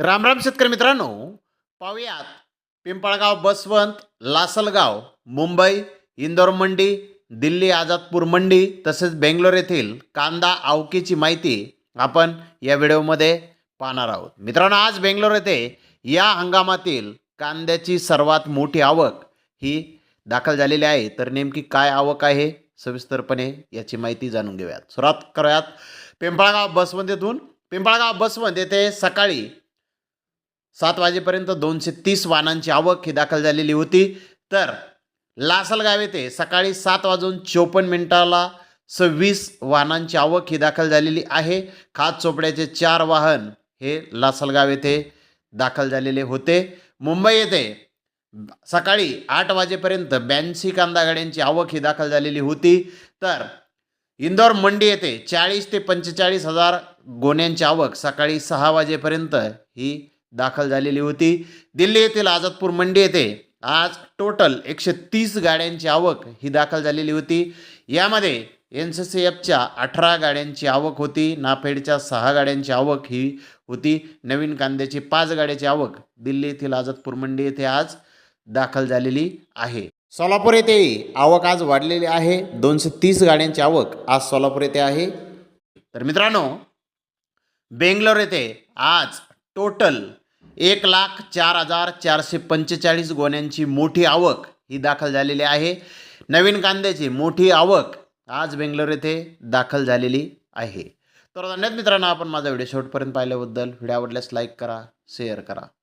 रामराम शेतकरी मित्रांनो. पाहुयात. पिंपळगाव बसवंत लासलगाव मुंबई इंदोर मंडी दिल्ली आझादपूर मंडी तसेच बेंगलोर येथील कांदा आवकीची माहिती आपण या व्हिडिओमध्ये पाहणार आहोत. मित्रांनो आज बेंगलोर येथे या हंगामातील कांद्याची सर्वात मोठी आवक ही दाखल झालेली आहे. तर नेमकी काय आवक आहे सविस्तरपणे याची माहिती जाणून घेऊयात. सुरुवात करूयात. पिंपळगाव बसवंत येथून. पिंपळगाव बसवंत येथे सकाळी सात वाजेपर्यंत दोनशे तीस वाहनांची आवक ही दाखल झालेली होती. तर लासलगाव येथे सकाळी सात वाजून चोपन्न मिनिटाला सव्वीस वाहनांची आवक ही दाखल झालेली आहे. खास चोपड्याचे चार वाहन हे लासलगाव येथे दाखल झालेले होते. मुंबई येथे सकाळी आठ वाजेपर्यंत ब्याऐंशी कांदा गाड्यांची आवक ही दाखल झालेली होती. तर इंदोर मंडी येथे चाळीस ते पंचेचाळीस हजार गोण्यांची आवक सकाळी सहा वाजेपर्यंत ही दाखल झालेली होती. दिल्ली येथील आझादपूर मंडी येथे आज टोटल एकशे तीस गाड्यांची आवक ही दाखल झालेली होती. यामध्ये एन सी सी एफच्या अठरा गाड्यांची आवक होती. नाफेडच्या सहा गाड्यांची आवक ही होती. नवीन कांद्याची पाच गाड्याची आवक दिल्ली येथील आझादपूर मंडी येथे आज दाखल झालेली आहे. सोलापूर येथे आवक आज वाढलेली आहे. दोनशे तीस गाड्यांची आवक आज सोलापूर येथे आहे. तर मित्रांनो बेंगलोर येथे आज टोटल एक लाख चार हजार चारशे पंचेचाळीस गोण्यांची मोठी आवक ही दाखल झालेली आहे. नवीन कांद्याची मोठी आवक आज बेंगलोर येथे दाखल झालेली आहे. तर धन्यवाद मित्रांनो आपण माझा व्हिडिओ शेवटपर्यंत पाहिल्याबद्दल व्हिडिओ आवडल्यास लाईक करा शेअर करा.